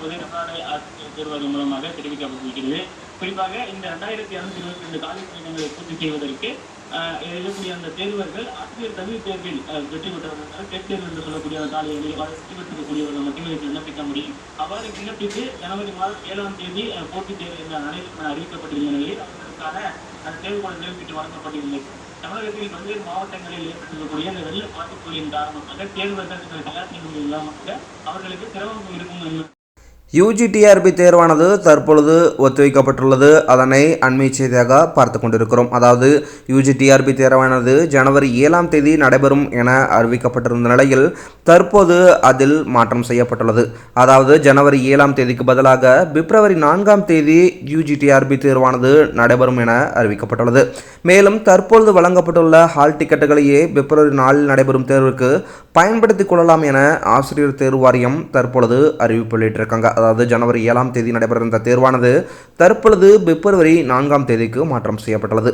தற்போது தமிழ்நாடு மூலமாக தெரிவிக்கப்பட்டிருக்கிறது. குறிப்பாக இந்த இரண்டாயிரத்தி இருநூத்தி இருபத்தி ரெண்டு காலி பணியிடங்களை பூர்த்தி செய்வதற்கு எழுதக்கூடிய அந்த தேர்வர்கள் ஆசிரியர் தகுதி தேர்வில் வெற்றி பெற்றவர்கள் டெட் தேர்வு என்று சொல்லக்கூடிய அந்த காலிகளில் வெற்றி பெற்றிருக்கக்கூடியவர்கள் மட்டுமே விண்ணப்பிக்க முடியும். அவ்வாறு விண்ணப்பித்து ஜனவரி மாதம் ஏழாம் தேதி போட்டித் தேர்வு என்ற அனைத்து அறிவிக்கப்பட்டிருந்த நிலையில் அவர்களுக்கான அந்த தேர்வுகள் நிரப்பிட்டு வழங்கப்பட்டிருந்தது. தமிழகத்தில் பல்வேறு மாவட்டங்களில் ஏற்பட்டிருக்கக்கூடிய அந்த வெள்ள பாதிப்புகளின் காரணமாக தேர்வர்கள் தயார் செய்ய இல்லாமல் அவர்களுக்கு சிரமம் இருக்கும் என்று யூஜிடிஆர்பி தேர்வானது தற்பொழுது ஒத்திவைக்கப்பட்டுள்ளது. அதனை அண்மை செய்தியாக பார்த்து கொண்டிருக்கிறோம். அதாவது யூஜிடிஆர்பி தேர்வானது ஜனவரி ஏழாம் தேதி நடைபெறும் என அறிவிக்கப்பட்டிருந்த நிலையில் தற்போது அதில் மாற்றம் செய்யப்பட்டுள்ளது. அதாவது ஜனவரி ஏழாம் தேதிக்கு பதிலாக பிப்ரவரி நான்காம் தேதி யூஜிடிஆர்பி தேர்வானது நடைபெறும் என அறிவிக்கப்பட்டுள்ளது. மேலும் தற்பொழுது வழங்கப்பட்டுள்ள ஹால் டிக்கெட்டுகளையே பிப்ரவரி நாலில் நடைபெறும் தேர்வுக்கு பயன்படுத்திக் கொள்ளலாம் என ஆசிரியர் தேர்வு வாரியம் தற்பொழுது அறிவிப்பு வெளியிட்டிருக்காங்க. அதாவது ஜனவரி ஏழாம் தேதி நடைபெற இருந்த தேர்வானது தற்பொழுது பிப்ரவரி நான்காம் தேதிக்கு மாற்றம் செய்யப்பட்டுள்ளது.